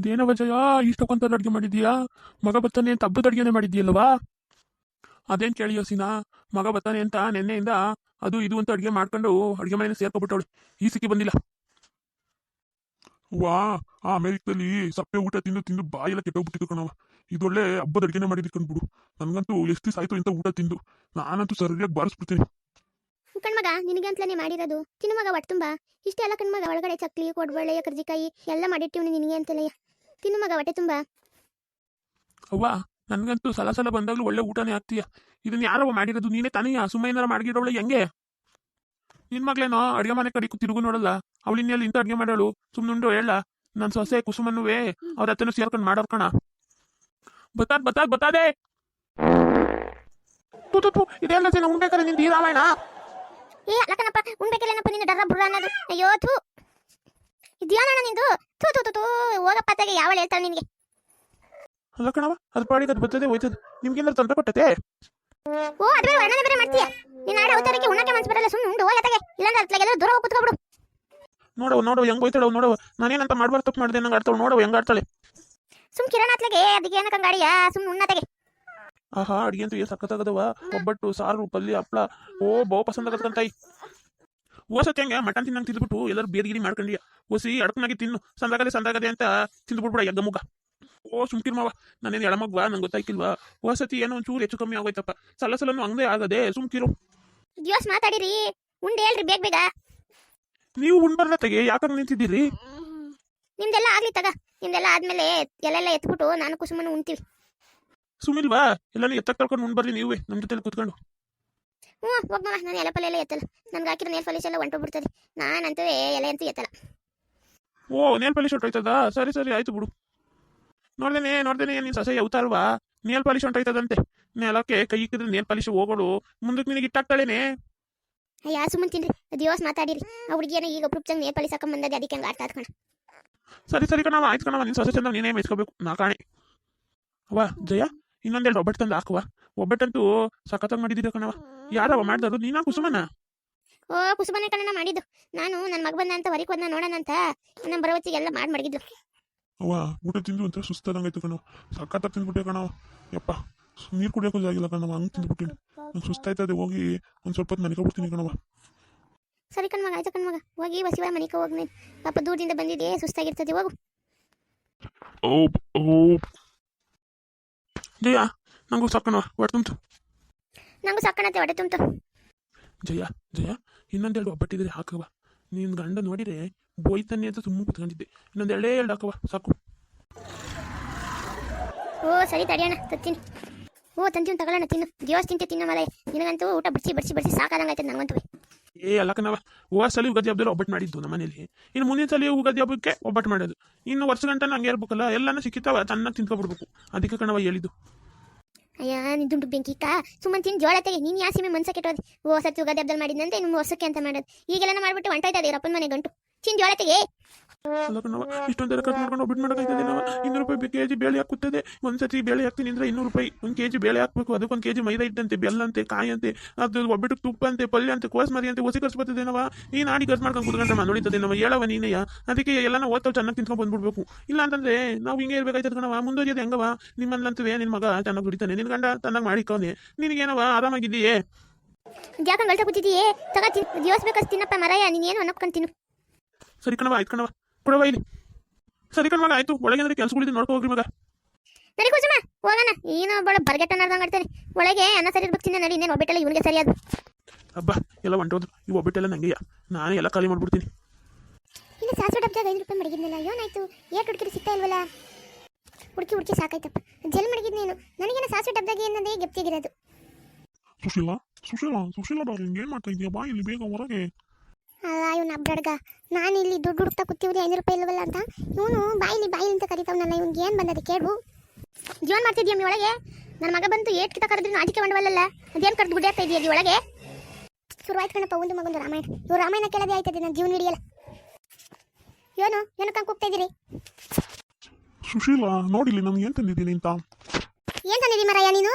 ಇದೇನವ ವಿಜಯ ಇಷ್ಟಕ್ಕೊಂತ ಅಡ್ಗೆ ಮಾಡಿದ್ಯಾ ಮಗ ಬರ್ತಾನೆ ಅಂತ ಹಬ್ಬದ ಅಡುಗೆನೇ ಮಾಡಿದ್ದೀಯಲ್ವಾ ಅದೇನ್ ಕೇಳಿ ಯೋಸಿನ? ಮಗ ಬರ್ತಾನೆ ಅಂತ ನಿನ್ನೆಯಿಂದ ಅದು ಇದು ಅಂತ ಅಡ್ಗೆ ಮಾಡ್ಕೊಂಡು ಅಡ್ಗೆ ಮನೆಯನ್ನು ಸೇರ್ಕೊಬಿಟ್ಟವಳು. ಈ ಸಿಕ್ಕಿ ಬಂದಿಲ್ಲ. ವಾ ಆ ಅಮೆರಿಕದಲ್ಲಿ ಸಪ್ಪೆ ಊಟ ತಿಂದು ತಿಂದು ಬಾಯೆಲ್ಲ ಕೆಟ್ಟೋಗ್ಬಿಟ್ಟಿದ್ದು ಕಣವ ಇದೊಳ್ಳೆ ಹಬ್ಬದ ಅಡುಗೆನೇ ಮಾಡಿದ್ದು ಕಂಡ್ಬಿಡು ನನ್ಗಂತೂ ಎಷ್ಟು ದಿವಸ ಆಯ್ತು ಇಂಥ ಊಟ ತಿಂದು. ನಾನಂತೂ ಸರಿಯಾಗಿ ಬಾರಿಸ್ಬಿಡ್ತೀನಿ. ಕಣ್ಮಗ ನಿನಗೆ ಅಂತಲೇ ಮಾಡಿರೋದು. ತಿನ್ನು ಮಗ ಒಟ್ಟು ತುಂಬ ಇಷ್ಟೆಲ್ಲ ಎಲ್ಲ ಕಣ್ಮಗ ಒಳಗಡೆ ಚಕ್ಲಿ ಕೊಡ್ಬಳೆ ಕರ್ಜಿಕಾಯಿ ಎಲ್ಲ ಮಾಡಿಟ್ಟಿವ್ನಿ ನಿನಗೆ ಅಂತಲೇ. ತಿನ್ನು ಮಗ ಹೊಟ್ಟೆ ತುಂಬ. ಅವ್ವ ನನ್ಗಂತೂ ಸಲ ಸಲ ಬಂದಾಗಲೂ ಒಳ್ಳೆ ಊಟನೇ ಆಗ್ತೀಯ. ಇದನ್ನ ಯಾರವ ಮಾಡಿರೋದು? ನೀನೇ ತಾನೇ ಸುಮ್ಮನೆ ಮಾಡಿರೋಳು ಹೆಂಗೆ? ನಿನ್ ಮಗ್ಳೇನೋ ಅಡ್ಗೆ ಮನೆ ಕಡೆ ತಿರುಗು ನೋಡಲ್ಲ? ಅವಳಿನ್ನೆಲ್ಲಿ ಇಂಥ ಅಡ್ಗೆ ಮಾಡೋಳು ಸುಮ್ಮನುಂಡು ಹೇಳ. ನನ್ನ ಸೊಸೆ ಕುಸುಮನ್ನುವೇ ಅವ್ರ ಹತ್ತನೂ ಸೇರ್ಕೊಂಡು ಮಾಡೋರ್ ಕಣ. ಬತ್ತಾದ್ ಬತ್ತಾದ್ ಬತ್ತಾದೆ ತು ತು ತು ಇದೆಲ್ಲ ಉಣ್ಬೇಕಾದ್ರೆ ನಿಂದು ಈ ರಾಮಾಯಣ? ಏ ಅಲ್ಲಕನಪ್ಪ ಉಣ್ಬೇಕಿಲ್ಲೇನಪ್ಪ ನಿನ್ನ ಡರ್ರ ಬುರ್ರ ಅನ್ನೋದು? ಅಯ್ಯೋ ಥೂ. ಇದ್ಯಾನಣ್ಣ ನಿಂದು? ತೂ ತೂ ತೂ ತೂ ಹೋಗಪ್ಪ ತೆಗೆ ಯಾವಳು ಹೇಳ್ತಾಳೆ ನಿನಗೆ? ಅಲ್ಲ ಕಣವ ಅದು ಪಾಡಿಗೆ ಅದು ಬರ್ತದೆ ಹೋಯ್ತದೆ. ನಿಮ್ಗೇನಾದ್ರು ತೊಂದರೆ ಕೊಟ್ಟತೆ? ಓ ಅದ್ರ ಬೇರೆ ವರ್ಣನೆ ಬೇರೆ ಮಾಡ್ತೀಯ? ನಿನ್ನ ಆಡ ಅವತಾರಕ್ಕೆ ಉಣ್ಣಕ್ಕೆ ಮನ್ಸು ಬರಲ್ಲ ಸುಮ್ಮನೆ ಉಂಡು ಹೋಗ ತೆಗೆ ಇಲ್ಲಾಂದ್ರೆ ಅತ್ಲಾಗೆ ಎಲ್ಲರೂ ದೂರ ಹೋಗಿ ಕುತ್ಕೊಬಿಡು. ನೋಡವ ನೋಡವ ಹೆಂಗ್ ಹೋಯ್ತಾಳವ್ ನೋಡವ ನಾನೇನಂತ ಮಾಡ್ಬಾರ್ದು ತಪ್ಪು ಮಾಡಿದೆ ನಂಗೆ ಆಡ್ತಾಳೆ ನೋಡವ ಹೆಂಗ್ ಆಡ್ತಾಳೆ. ಸುಮ್ ಕಿರಣ ಅತ್ಲಾಗೆ ಅದಕ್ಕೆ ಏನಕ್ಕೆ ಗಾಡಿಯ ಸುಮ್ ಉಣ್ಣ ತೆಗೆ ಆಹಾ ಅಡಿಗೆ ಅಂತೂ ಏನು ಸಖತ್ತಾಗದವ ಒಬ್ಬಟ್ಟು ಸಾರು ಪಲ್ಯ ಹಪ್ಳ. ಓ ಬಹು ಪಸಂದ ಆಗತ್ತಂತಾಯಿ ಓಸತ್ತೆ ಹಂಗೆ ಮಟನ್ ತಿನ್ನಂಗೆ ತಿಂದ್ಬಿಟ್ಟು ಎಲ್ಲರೂ ಬೇರ್ಗಿರಿ ಮಾಡ್ಕೊಂಡಿ ಓಸಿ ಅಡಕನಾಗಿ ತಿನ್ನು. ಸಂದಾಗದೆ ಸಂದಾಗದೆ ಅಂತ ತಿಂದ್ಬಿಟ್ಬಿಡ ಎಗ್ಗ ಮುಗ ಓ ಸುಮ್ಕಿರ್ ಮಾವ ನಾನೇನು ಎಳಮಗ್ವಾ ನಂಗೆ ಗೊತ್ತಾಯ್ತಿಲ್ವಾ? ಓಸತಿ ಏನೋ ಒಂಚೂರು ಹೆಚ್ಚು ಕಮ್ಮಿ ಆಗೋಯ್ತಪ್ಪ. ಸಲ ಸಲನು ಹಂಗೆ ಆಗದೆ ಸುಮ್ಕಿರು. ದಿವಸ ಮಾತಾಡಿರಿ ಉಂಡೆ ಹೇಳ್ರಿ ಬೇಗ ಬೇಗ. ನೀವು ಉಂಡ್ಬರ್ದ ತೆಗೆ ಯಾಕಂದ್ರೆ ನಿಂತಿದ್ದೀರಿ? ನಿಮ್ದೆಲ್ಲ ಆಗ್ಲಿ ತಗ ನಿಮ್ದೆಲ್ಲ ಆದ್ಮೇಲೆ ಎಲ್ಲೆಲ್ಲ ಎತ್ಬಿಟ್ಟು ನಾನು ಕುಸುಮನ ಉಣ್ತೀವಿ. ಸುಮಿಲ್ವಾ ಎಲ್ಲಾನು ಎತ್ತ ಕರ್ಕೊಂಡು ಉಣ್ಬರ್ಲಿ ನೀವೇ ನಮ್ಮ ಜೊತೆ ಕೂತ್ಕೊಂಡು. ಹ್ಞೂ ಹೋಗ್ಮವ ನಾನು ಎಲೆ ಪಲ್ಲೆ ಎಲ್ಲ ಎತ್ತಲ್ಲ. ನನ್ಗೆ ಹಾಕಿರೋ ನೇಲ್ ಪಾಲಿಶ್ ಎಲ್ಲ ಹೊಂಟೋಗ್ಬಿಡ್ತದೆ ನಾನಂತೂ ಎಲೆ ಅಂತೂ ಎತ್ತಲ್ಲ. ಓ ನೇಲ್ ಪಾಲಿಶ್ ಹೊಟ್ಟೋಯ್ತದ ಸರಿ ಸರಿ ಆಯ್ತು ಬಿಡು. ನೋಡ್ದೇನೆ ನೋಡ್ದೇನೆ ನೀನು ಸೊಸೆ ಯಾವತಾಲ್ವಾ ನೇಲ್ ಪಾಲಿಶ್ ಹೊಂಟೋಯ್ತದಂತೆ ನೆಲಕ್ಕೆ ಕೈ ಇಕ್ಕಿದ್ರೆ ನೇಲ್ ಪಾಲಿಶ್ ಹೋಗೋಳು ಮುಂದಕ್ಕೆ ನಿನಗೆ ಇಟ್ಟಾಗ್ತಾಳೇನೆ ಅಯ್ಯ ಸುಮ್ಮನೆ ತಿನ್ರಿ. ದಿವಸ ಮಾತಾಡಿರಿ. ಆ ಹುಡುಗಿಯನ್ನ ಈಗ ಒಬ್ರು ನೇಲ್ ಪಾಲಿಶ್ ಹಾಕೊಂಡ್ ಬಂದದೆ ಅದಕ್ಕೆ ಹಂಗೆ ಆಡ್ತಾ ಕಣ ಸರಿ ಸರಿ ಕಣವ ಆಯ್ತು ಕಣವ ನಿನ್ ಸೊಸೆ ಚಂದ ನೀನೇ ಮೆಚ್ಕೋಬೇಕು ನಾ ಕಾಣೆ. ಅವ್ವ ಜಯ? ಇನ್ನೊಂದೆರಡು ಒಬ್ಬಟ್ಟು ತಂದು ಹಾಕುವ. ಒಬ್ಬಟ್ಟಂತೂ ಸಖತ್ತಾಗಿ ಮಾಡಿದ್ದೀರ ಕಣವ ಯಾರವ ಮಾಡ್ದಾರು ನೀನಾ ಕುಸುಮನ? ಓ ಕುಸುಮನೆ ಕಣ್ಣ ಮಾಡಿದ್ದು. ನಾನು ನನ್ನ ಮಗ ಬಂದ ಅಂತ ಹೊರಗೆ ಹೋದ್ನ ನೋಡೋಣ ಅಂತ ನಮ್ಮ ಬರವತ್ತಿಗೆಲ್ಲ ಮಾಡಿ ಮಡಗಿದ್ದು ಅವ್ವ ಊಟ ತಿಂದು ಒಂಥರ ಸುಸ್ತಾದಂಗಾಯ್ತು ಕಣವ ಸಖತ್ತ ತಿಂದ್ಬಿಟ್ಟೆ ಕಣವ ಯಪ್ಪ ನೀರು ಕುಡಿಯೋಕ್ಕೂ ಜಾಗಿಲ್ಲ ಕಣವ ಹಂಗೆ ತಿಂದ್ಬಿಟ್ಟಿನಿ. ನಂಗೆ ಸುಸ್ತಾಯ್ತದೆ ಹೋಗಿ ಒಂದು ಸ್ವಲ್ಪ ಹೊತ್ತು ಮನಿಕೊಬಿಡ್ತೀನಿ ಕಣವ ಸರಿ ಕಣ್ಮಗ ಆಯ್ತು ಕಣ್ಮಗ. ಹೋಗಿ ಬಸಿವ ಮನೆಗೆ ಹೋಗಿ ಪಾಪ ದೂರದಿಂದ ಬಂದಿದೆಯೇ ಸುಸ್ತಾಗಿರ್ತದೆ ಹೋಗು. ಓಪ್ ಓಪ್. ಜಯ ನಂಗೂ ಸಾಕಣವ ಹೊಟ್ಟೆ ತುಂಬ್ತು. ನಂಗೂ ಸಾಕಣತೆ ಹೊಟ್ಟೆ ತುಂಬ್ತು. ಜಯ ಜಯ ಇನ್ನೊಂದೆರಡು ಒಬ್ಬಟ್ಟಿದ್ರೆ ಹಾಕವ ನಿನ್ನ ಗಂಡ ನೋಡಿದ್ರೆ ಬೋಯ್ತಾನೆ ಅಂತ ಸುಮ್ಮನೆ ಕುತ್ಕೊಂಡಿದ್ದೆ. ಇನ್ನೊಂದೆರಡೇ ಎರಡು ಹಾಕವ ಸಾಕು. ಓ ಸರಿ ತಡಿಯೋಣ ತತ್ತೀನಿ. ಓ ತಂತೀನಿ ತಗೊಳ್ಳೋಣ ತಿನ್ನು. ದಿವಸ ತಿಂತೆ ತಿನ್ನೋ ಮಲೆ ನಿನಗಂತೂ ಊಟ ಬಡಿಸಿ ಬಡಿಸಿ ಬಡಿಸಿ ಸಾಕಾದಂಗಾಯ್ತದೆ ನನಗಂತೂ ಏ ಅಲ್ಲಕನವ ಹೋದ ಸಲಿ ಯುಗಾದಿ ಹಬ್ಬದಲ್ಲಿ ಒಬ್ಬಟ್ಟು ಮಾಡಿದ್ದು ನಮ್ಮ ಮನೇಲಿ. ಇನ್ನು ಮುಂದಿನ ಸಲ ಯುಗಾದಿ ಹಬ್ಬಕ್ಕೆ ಒಬ್ಬಟ್ಟು ಮಾಡೋದು. ಇನ್ನು ವರ್ಷ ಗಂಟನ ಹಂಗೆ ಇರ್ಬೇಕಲ್ಲ, ಎಲ್ಲಾನು ಸಿಕ್ಕಿತಾವ ಚೆನ್ನಾಗಿ ತಿನ್ಕೊಬಿಡ್ಬೇಕು ಅದಕ್ಕೆ ಕಣವ ಹೇಳಿದ್ದು. ಅಯ್ಯ ನಿಂದು ದುಂಡು ಬೆಂಕಿ ಕಾ ಸುಮ್ಮನೆ ತಿನ್ ಜೋಳ ತೆಗೆ, ನೀನ್ ಯಾಸಿಮೆ ಮನ್ಸ ಕೆಟ್ಟೋದು. ಓ ಸತಿ ಯುಗಾದಿ ಹಬ್ಬದಲ್ಲಿ ಮಾಡಿದ್ನಂತೆ, ಇನ್ನು ವರ್ಷಕ್ಕೆ ಅಂತ ಮಾಡೋದು. ಈಗೆಲ್ಲ ಮಾಡ್ಬಿಟ್ಟು ಹೊಂಟೋಯ್ತದೆ ಅಪ್ಪನ ಮನೆ ಗಂಟು. ಚಿನ್ ಜೋಳ ತೆಗೆ ಅಲ್ಲ ಕಣವ ಇಷ್ಟೊಂದೆಲ್ಲ ಖರ್ಚು ಮಾಡ್ಕೊಂಡು ಒಬ್ಬಟ್ಟು ಮಾಡೋಕ್ಕಾಯ್ತದೆ ನಾವು. ಇನ್ನೂರು ರೂಪಾಯಿ ಕೆ ಜಿ ಬೇಳೆ ಹಾಕುತ್ತದೆ. ಒಂದ್ಸತಿ ಬೇಳೆ ಹಾಕ್ತೀನಿ ಅಂದ್ರೆ ಇನ್ನೂರು ರೂಪಾಯಿ. ಒಂದು ಕೆ ಜಿ ಬೇಳೆ ಹಾಕ್ಬೇಕು ಅದಕ್ಕೊಂದು ಕೆ ಜಿ ಮೈದಾ ಇಟ್ಟಂತೆ ಬೆಲ್ಲ ಅಂತೆ ಕಾಯಿ ಅಂತೆ ಅದು ಒಬ್ಬಿಟ್ಟು ತುಪ್ಪ ಅಂತೆ ಪಲ್ಯ ಅಂತೆ ಕೋಸ್ ಮರಿ ಅಂತೆ ಹೊಸಿ ಖರ್ಚು ಬರ್ತದೆ ನಾವ. ಈ ನಾಡಿ ಖರ್ಚು ಮಾಡ್ಕೊಂಡು ಕುತ್ಕೊಂಡ್ರೆ ನೋಡಿತದೆ ನಾವು. ಹೇಳವ ನೀನೆಯ ಅದಕ್ಕೆ ಎಲ್ಲಾನ ಓದ್ತಾವ್ ಚೆನ್ನಾಗಿ ತಿನ್ಕೊಂಡು ಬಂದ್ಬಿಡ್ಬೇಕು. ಇಲ್ಲ ಅಂತಂದ್ರೆ ನಾವು ಹಿಂಗೆ ಇರ್ಬೇಕಾಯ್ತದ ಕಣವ ಮುಂದುವರಿಯೋದು ಹೆಂಗವ ನಿಮ್ಮಲ್ಲಂತವೇ ನಿನ್ ಮಗ ಚೆನ್ನಾಗಿ ದುಡಿತಾನೆ. ನಿನ್ ಗಂಡ ಚೆನ್ನಾಗಿ ಮಾಡಿಕೋನೆ. ನಿನಗೇನವ ಆರಾಮಾಗಿದ್ದೀಯೇ? ಜಾಕ ಗಲ್ಟ ಕೂತಿದೀಯೇ ತಗ ತಿನ್ ಬೇಕಸ್ ತಿನ್ನಪ್ಪ ಮರಯ್ಯ ನೀನ್ ಏನು ಅನ್ನಪ್ಕೊಂಡು ತಿನ್ನು. ಸರಿ ಕಣವ ಆಯ್ತು ಕಣವ ಕೊಡವ ಇಲ್ಲಿ. ಸರಿ ಕಣವ ಆಯ್ತು. ಒಳಗೆ ಅಂದ್ರೆ ಕೆಲ್ಸಗಳಿದ್ದು ನೋಡ್ಕೊ ಹೋಗ್ರಿ ಮಗ. ಸರಿ ಕುಸುಮ ಹೋಗೋಣ. ಏನು ಒಬ್ಬಳ ಬರ್ಗೆಟ್ಟ ನಾಡ್ದಂಗೆ ಆಡ್ತಾನೆ ಒಳಗೆ ಅನ್ನ ಸರಿ ಇರ್ಬೇಕು ತಿನ್ನ ನಡಿ ಇನ್ನೇನು ಒಬ್ಬಟ್ಟೆಲ್ಲ ಇವನಿಗೆ ಸರಿ ಅದು ಅಬ್ಬ ಎಲ್ಲ ಹೊಂಟೋದ್ರು ಈ ಒಬ್ಬಟ್ಟೆಲ್ಲ ನಂಗೆಯ? ನಾನೇ ಎಲ್ಲ ಖಾಲಿ ಮಾಡ್ಬಿಡ್ತೀನಿ. ಇನ್ನು ಸಾಸಿವೆ ಡಬ್ದಾಗ ಐದು ರೂಪಾಯಿ ಮಡಗಿದ್ನಲ್ಲ ಏನಾಯ್ತು? ಏಟ್ ಹುಡುಕಿದ್ರೆ ಸಿಗ್ತಾ ಇಲ್ವಲ್ಲ? ಹುಡುಕಿ ಹುಡುಕಿ ಸಾಕಾಯ್ತಪ್ಪ. ಜಲ್ ಮಡಗಿದ್ನೇನು ನನಗೇನು ಸಾಸಿವೆ ಡಬ್ದಾಗ ಏನಂದೇ ಗೆಪ್ತಿಗಿರೋದು ಸುಶೀಲಾ ಸುಶೀಲಾ ಸುಶೀಲಾ ಡಾರ್ಲಿಂಗ್ ಏನು ಮಾಡ್ತಾ ಇದೀಯಾ? ಬಾ ಇಲ್ಲಿ ಬೇಗ ಹೊರಗೆ. ಅಲ್ಲ ಇವನ್ ಅಬ್ರಡ್ಗ. ನಾನು ಇಲ್ಲಿ ದುಡ್ಡು ಹುಡುಕ್ತಾ ಕೂತಿವ್ರಿ ಐನೂರು ರೂಪಾಯಿ ಇಲ್ವಲ್ಲ ಅಂತ? ಇವನು ಬಾಯಿಲಿ ಬಾಯಿಲಿ ಅಂತ ಕರಿತಾವನಲ್ಲ ಇವ್ನಿಗೆ ಏನು ಬಂದದೆ ಕೇಳು. ಜೀವನ ನೀ ಒಳಗೆ? ನನ್ನ ಮಗ ಬಂತು ಏಟ್ ಕಿತ ಕರೆದ್ರು ನಾಟಿಕೆ ಬಂಡವಲ್ಲ ಅದೇನು ಕರೆದು ಗುಡಿ ಆಗ್ತಾ ಇದೆಯಾ ಒಳಗೆ? ಶುರುವಾಯ್ತು ಕಣಪ್ಪ ಒಂದು ಮಗೊಂದು ರಾಮಾಯಣ. ಇವ್ರು ರಾಮಾಯಣ ಕೇಳೋದೇ ಆಯ್ತದೆ ನನ್ನ ಜೀವನ ಹಿಡಿಯಲ್ಲ. ಏನು ಏನು ಹಂಗೆ ಹೋಗ್ತಾ ಇದ್ದೀರಿ? ಸುಶೀಲಾ ನೋಡಿಲಿ ನಮ್ಗೆ ಏನು ತಂದಿದ್ದೀನಿ ಅಂತ. ಏನು ತಂದಿದ್ದೀನಿ ಮರಯ್ಯ ನೀನು?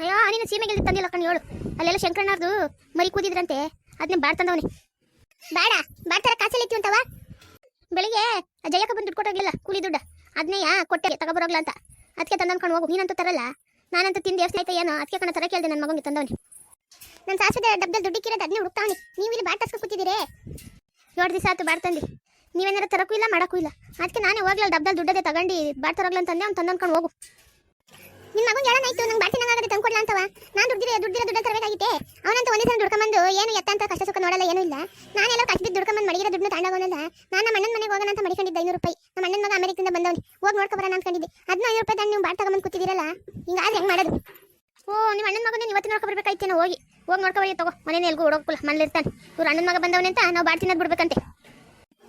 ಅಯ್ಯೋ ನೀನು ಸೀಮೆಗೆ ತಂದಿಲ್ಲ ಕಣ್ಣು ಹೇಳು. ಅಲ್ಲೆಲ್ಲ ಶಂಕರಣ್ಣವ್ರದು ಮರಿ ಕೂದಿದ್ರಂತೆ. ಅದನ್ನ ಬಾಡ್ ಬೇಡ ಬಾಡ್ತಾರ ಕಾಸಲ್ಲಿ ಇತ್ತು ಅಂತವ ಬೆಳಿಗ್ಗೆ ಜಯಕ್ಕ ಬಂದು ದುಡ್ಡು ಕೊಟ್ಟೋಗಿಲ್ಲ ಕೂಲಿ ದುಡ್ಡು. ಅದನ್ನೇ ಕೊಟ್ಟೆ, ತಗೊಬರೋಗ್ಲ ಅಂತ. ಅದಕ್ಕೆ ತಂದನ್ಕೊಂಡು ಹೋಗು, ನೀನಂತೂ ತರಲ್ಲ. ನಾನಂತೂ ತಿಂದು ಎಷ್ಟು ಆಯ್ತಾ ಏನೋ ಅದಕ್ಕೆ ಕಣ ತರ ಕೇಳಿದೆ ನನ್ನ ಮಗನಿಗೆ ತಂದವನಿ. ನನ್ನ ಸಾಸಿದೆ ಡಬ್ಬದಲ್ಲಿ ದುಡ್ಡಿಕ್ಕಿರೋದು ಅದನ್ನೇ ಹುಡುಕ್ತಾವನಿ. ನೀವು ಇಲ್ಲಿ ಬಾಟ್ ತಸ್ಕೊ ಕೂತಿದ್ದೀರೇ? ಎರಡು ದಿವಸ ಆಯ್ತು ಬಾಟ್ ತಂದು. ನೀವೇನಾರ ತರಕ್ಕೂ ಇಲ್ಲ, ಮಾಡಕ್ಕೂ ಇಲ್ಲ. ಅದಕ್ಕೆ ನಾನೇ ಹೋಗ್ಲಿಲ್ಲ ಡಬ್ಬದಲ್ಲಿ ದುಡ್ಡದೇ ತಗೊಂಡು ಬಾಟ್ ತರೋಗ್ಲಂತಂದೆ ಅವ್ನು ತಂದನ್ಕೊಂಡು ಹೋಗು. ನಿಮ್ಮ ಮಗನ್ ಹೇಳೋಣಾಯ್ತು ನಂಗೆ ಬಾಟಿ ನಂಗಾಗದೆ ತಂದ್ಕೊಡ್ಲ ಅಂತವ. ನಾನು ದುಡ್ಡಿರೋ ದುಡ್ಡಿರೋ ದುಡ್ಡ ತರಬೇಕಾಗಿತ್ತೆ ಅವನಂತ ಒಂದೇ ಸಲ ದುಡ್ಕೊಂಬಂದು ಏನು ಎತ್ತ ಅಂತ ಕಷ್ಟ ಸುಖ ನೋಡಲ್ಲ, ಏನೂ ಇಲ್ಲ. ನಾನೆಲ್ಲ ಕಚ್ಬಿದ್ದು ದುಡ್ಕೊಂಬಂದು ಮಡಿಗಿರೋ ದುಡ್ಡು ತಗೊಂಡೋಗಲ್ಲ ನಾನು ನಮ್ಮ ಅಣ್ಣನ ಮನೆಗೆ ಹೋಗೋಣ ಅಂತ ಮಡಿಕೊಂಡಿದ್ದೆ ಐನೂರು ರೂಪಾಯಿ. ನಮ್ಮ ಅಣ್ಣನ ಮಗ ಅಮೆರಿಕದಿಂದ ಬಂದವನಿ. ಹೋಗಿ ನೋಡ್ಕೊ ಬರೋಣ ಅನ್ಕೊಂಡಿದ್ದೆ. ಅದನ್ನ ಐನೂರು ರೂಪಾಯಿ ನೀವು ಬಾಡ್ ತಗೊಂಬಂದು ಕೂತಿದ್ದೀರಲ್ಲ? ಹಿಂಗಾದ್ರೆ ಹೆಂಗ್ ಮಾಡೋದು? ಓ, ನಿಮ್ಮ ಅಣ್ಣನ ಮಗನೇ ಇವತ್ತು ನೋಡ್ಕೊಬರ್ಬೇಕಾಯ್ತೇನೋ ಹೋಗಿ. ಹೋಗಿ ನೋಡ್ಕೊ ಬರೀ, ತಗೋ. ಮನೇನೆ ಎಲ್ಗೂ ಹುಡುಗಲ್ಲ ಮನೇಲಿ ಇರ್ತಾನೆ. ಇವ್ರು ಅಣ್ಣನ ಮಗ ಬಂದವನೆ ಅಂತ ನಾವು ಬಾಟ್ ತಿನ್ನೋದು ಬಿಡ್ಬೇಕಂತೆ.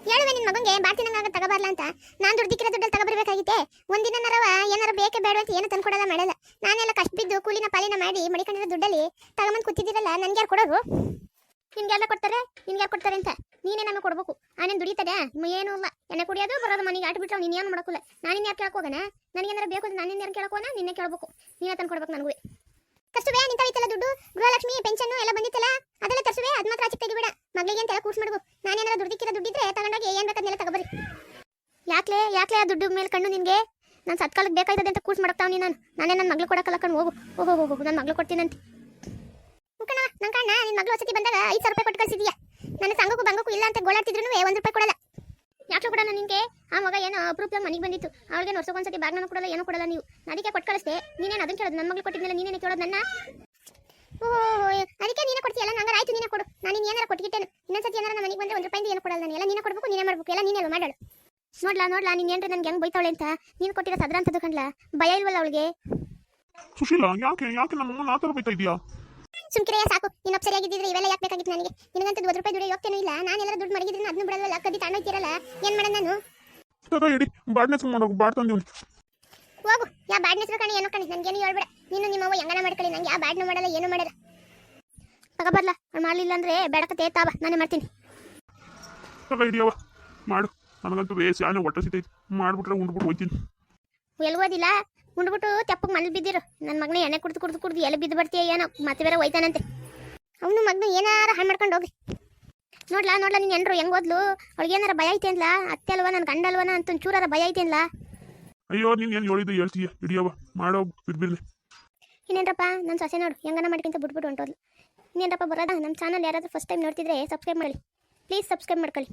ಹೇಳುವೆ ನಿನ್ನ ಮಗಂಗೆ ಬಾಟ್ ನಂಗೆ ತಗೋಬಾರ್ಲ ಅಂತ. ನಾನು ದುಡ್ಡಿಕ್ಕಿರೋ ದುಡ್ಡಲ್ಲಿ ತಗೋಬರ್ಬೇಕಾಗಿತ್ತೆ. ಒಂದಿನ ನರವ ಏನಾರ ಬೇಕೇ ಬೇಡ ಅಂತ ಏನು ತಂದ್ಕೊಡಲ್ಲ ಮಾಡಲ್ಲ ನಾನೆಲ್ಲ ಕಷ್ಟ ಬಿದ್ದು ಕೂಲಿನ ಪಾಲಿನ ಮಾಡಿ ಮಡಿಕೊಂಡಿರೋ ದುಡ್ಡಲ್ಲಿ ತಗೊಂಬಂದು ಕೂತಿದ್ದೀರಲ್ಲ ನನ್ಗೆ ಯಾರು ಕೊಡೋರು? ನಿನ್ಗೆಲ್ಲ ಕೊಡ್ತಾರೆ? ನಿನ್ಗೆ ಯಾರು ಕೊಡ್ತಾರೆ ಅಂತ. ನೀನೇ ನಮಗೆ ಕೊಡ್ಬೇಕು. ಆನೇನು ದುಡಿತದೆ? ಏನು ಇಲ್ಲ. ಎಣ್ಣೆ ಕುಡಿಯೋದು, ಬರೋದು ಮನೆಗೆ ಆಟ ಬಿಟ್ಟು ನೀನು ಏನು ಮಾಡೋಕ್ಕಿಲ್ಲ. ನಾನಿನ್ ಯಾಕೆ ಕೇಳಕ್ ನನಗೆ ನನಗೇನಾರ ಬೇಕು ನಾನು ನಾನಿನ್ ಯಾರು ಕೇಳಕ್ ಹೋಗೋಣ? ನಿನ್ನೆ ಕೇಳಬೇಕು. ನೀನೇ ತಂದು ಕೊಡ್ಬೇಕು ನನಗೂ. ಕಷ್ಟವೇ ನಿಂತವಿತ್ತಲ್ಲ ದುಡ್ಡು? ಗೃಹಲಕ್ಷ್ಮಿ ಪೆನ್ಷನ್ ಎಲ್ಲ ಬಂದಿತ್ತಲ್ಲ? ಅದೆಲ್ಲ ತರ್ಸುವೆ? ಅದ್ ಮಾತ್ರ ಆಚೆ ತೆಗಿಬೇಡ. ಮಗಳಿಗೆ ಅಂತೆಲ್ಲ ಕೂರ್ಸ್ ಮಾಡ್ಬೇಕು. ನಾನೇನಾರ ದುಡ್ಡಿಕ್ಕಿರ ದುಡ್ಡಿದ್ರೆ ತಗೊಂಡೋಗಿ ಏನ್ ಬೇಕಾದ್ನೆಲ್ಲ ತಗೋಬರಿ ಯಾಕ್ಲೆ ಯಾಕ್ಲೆ ಆ ದುಡ್ಡು ಮೇಲೆ ಕಣ್ಣು ನಿನ್ಗೆ? ನಾನು ಸತ್ಕಾಲಕ್ಕೆ ಬೇಕಾಯ್ತದೆ ಅಂತ ಕೂರ್ಸ್ ಮಾಡಕ್ತಾವ್ನಿ ನಾನು? ನಾನೇ ನನ್ನ ಮಗಳು ಕೊಡಕ್ಕಲ್ಲ ಕಣ್ಣು ಹೋಗು. ಓಹೋ ಹೋಗು ನನ್ನ ಮಗಳು ಕೊಡ್ತೀನಂತೆ ಮುಖಣ ನನ್ನ ಕಣ್ಣ ನಿನ್ನ ಮಗಳು ವಸತಿ ಬಂದಾಗ ಐದು ಸಾವಿರ ರೂಪಾಯಿ ಕೊಟ್ಟು ಕಳಿಸಿದ್ಯಾ. ನನ್ನ ಸಂಘಕ್ಕೂ ಬಂಗಕ್ಕೂ ಇಲ್ಲ ಅಂತ ಗೋಳಾಡ್ತಿದ್ರು ಒಂದು ರೂಪಾಯಿ ಕೊಡಲ್ಲ. ಯಾಕೆ ಕೊಡೋಣ ನಿನ್ಗೆ ಆ ಮಗ ಏನೋ ಅಪರೂಪದಾಗ ಮನೆಗೆ ಬಂದಿತ್ತು. ಅವಳಿಗೆ ವರ್ಷಕ್ಕೊಂದ್ಸತಿ ಬಾಗ್ನ ಕೊಡಲ್ಲ, ಏನೂ ಕೊಡಲ್ಲ ನೀವು. ಅದಕ್ಕೆ ಕೊಟ್ಟು ಕಳಿಸ್ದೆ. ನೀನೇನು ಅದನ್ನ ಕೇಳೋದು? ನನ್ನ ಮಗಳು ಕೊಟ್ಟಿದ್ನಲ್ಲ, ನೀನೇನು ಕೇಳೋದು ನನ್ನ? ಓಹೋ ಅದಕ್ಕೆ ನೀನೇ ಕೊಡ್ತೀಯಲ್ಲ ನಂಗೆ ಆಯ್ತು, ನೀನೇ ಕೊಡು. ನಾನು ನೀನು ಏನಾರ ಕೊಟ್ಟಿಟ್ಟೇನು ಇನ್ನೊಂದ್ಸತಿ ಏನಾರ ನಮ್ಮ ಮನೆಗೆ ಬಂದ್ರೆ ಒಂದು ರೂಪಾಯಿಂದ ಏನು ಕೊಡಲ್ಲ ನಾನು. ಎಲ್ಲ ನೀನೇ ಕೊಡ್ಬೇಕು, ನೀನೇ ಮಾಡಬೇಕು. ಎಲ್ಲ ನೀನೇ ಮಾಡಾಳು ನೋಡ್ಲಾ ನೋಡ್ಲಾ, ನೀನು ಏನ್ರಿ ನನ್ಗೆ ಹೆಂಗ್ ಬೈತಾವಳೆ ಅಂತ? ನೀನು ಕೊಟ್ಟಿರೋ ಸದ್ರ ಅಂತದ್ದು ಕಣ್ಲಾ? ಭಯ ಇಲ್ವಲ್ಲ ಅವಳಿಗೆ? ಸುಶೀಲಾ, ಯಾಕೆ? ಯಾಕೆ ಅಮ್ಮನ ಆ ಇದೆಯಾ? ಸುಮ್ಕಿರೆಯ ಸಾಕು. ನೀನು ಸರಿಯಾಗಿದ್ದಿದ್ರೆ ಇವೆಲ್ಲ ಯಾಕೆ ಬೇಕಾಗಿತ್ತು ನನಗೆ? ನಿನಗಂತ ಒಂದು ರೂಪಾಯಿ ದುಡಿಯೋ ಹೋಗ್ತೇನೂ ಇಲ್ಲ. ನಾನೆಲ್ಲ ದುಡ್ಡು ಮಡಗಿದ್ರೆ ಅದನ್ನು ಬಿಡಲ್ಲ. ಕದಿ ತಾಣೋತಿರಲ್ಲ ಏನು ಮಾಡೋಣ ನಾನು? ತಗೋ ಇಡಿ. ಬಾಡ್ನೆಸ್ ಮಾಡೋದು ಬಾಡ್ ತಂದಿವ್ನಿ. ಹೋಗು. ಯಾ ಬ್ಯಾಡ್ ಹೆಸರು ಕಣಿ ಏನೋ ಕಣಿ. ನನಗೇನು ಹೇಳ್ಬೇಡ. ನೀನು ನಿಮ್ಮವ್ವ ಹೆಂಗನ ಮಾಡ್ಕೊಳ್ಳಿ. ನಂಗೆ ಯಾ ಬ್ಯಾಡ್ನ ಮಾಡಲ್ಲ ಏನು ಮಾಡಲ್ಲ. ತಗೋಬರ್ಲ ಅವ್ಳು ಮಾಡಲಿಲ್ಲ ಅಂದ್ರೆ ಬೇಡಕತ್ತೆ ತಾವ. ನಾನೇ ಮಾಡ್ತೀನಿ. ತಗೋ ಹಿಡಿಯವ ಮಾಡು. ನನಗಂತೂ ಬೇಸ್ ಯಾನೆ ಹೊಟ್ಟೆ ಸಿಟ್ಟೈತಿ ಮಾಡ್ಬಿಟ್ರೆ ಉಂಡ್ಬಿಟ್ಟು ಹೋಯ್ತೀನಿ. ಎಲ್ಗೋದಿಲ್ಲ? ಉಂಡ್ಬಿಟ್ಟು ತೆಪ್ಪಗೆ ಮನೇಲಿ ಬಿದ್ದಿರು. ನನ್ನ ಮಗನ ಎಣ್ಣೆ ಕುಡ್ದು ಕುಡ್ದು ಕುಡ್ದು ಎಲ್ಲಿ ಬಿದ್ದು ಬರ್ತೀಯ ಏನೋ ಮತ್ತೆ ಬೇರೆ ಹೋಯ್ತಾನಂತೆ. ಅವನು ಮಗನ ಏನಾರ ಹಾಳು ಮಾಡ್ಕೊಂಡು ಹೋಗಿ. ನೋಡ್ಲಾ ನೋಡ್ಲಾ ನೀನು ಎಂಡ್ರು ಹೆಂಗ್ ಓದ್ಲು ಅವ್ಳಿಗೆ ಏನಾರ ಭಯ ಐತೆ ಅನ್ಲಾ ಅತ್ತೆ ಅಲ್ವಾ ನನ್ನ ಗಂಡ ಅಲ್ವನ ಅಂತ ಒಂಚೂರಾರ ಭಯ ಐತೆ ಅನ್ಲಾ ಅಯ್ಯೋ ನೀನು ಏನು ಹೇಳಿದ್ದು ಹೇಳ್ತೀಯ? ಹಿಡಿಯವ ಮಾಡೋ ಬಿದ್ಬಿರ್ಲಿ ಇನ್ನೇನ್ರಪ್ಪ ನನ್ನ ಸೊಸೆ ನೋಡು ಹೆಂಗನ ಮಾಡ್ಕೊಂತ ಬಿಟ್ಬಿಟ್ಟು ಹೊಂಟೋದ್ಲು. ಇನ್ನೇನಪ್ಪ ಬರೋದ? ನಮ್ಮ ಚಾನಲ್ ಯಾರಾದ್ರೂ ಫಸ್ಟ್ ಟೈಮ್ ನೋಡ್ತಿದ್ರೆ ಸಬ್ಸ್ಕ್ರೈಬ್ ಮಾಡಿ. ಪ್ಲೀಸ್ ಸಬ್ಸ್ಕ್ರೈಬ್ ಮಾಡ್ಕೊಳ್ಳಿ.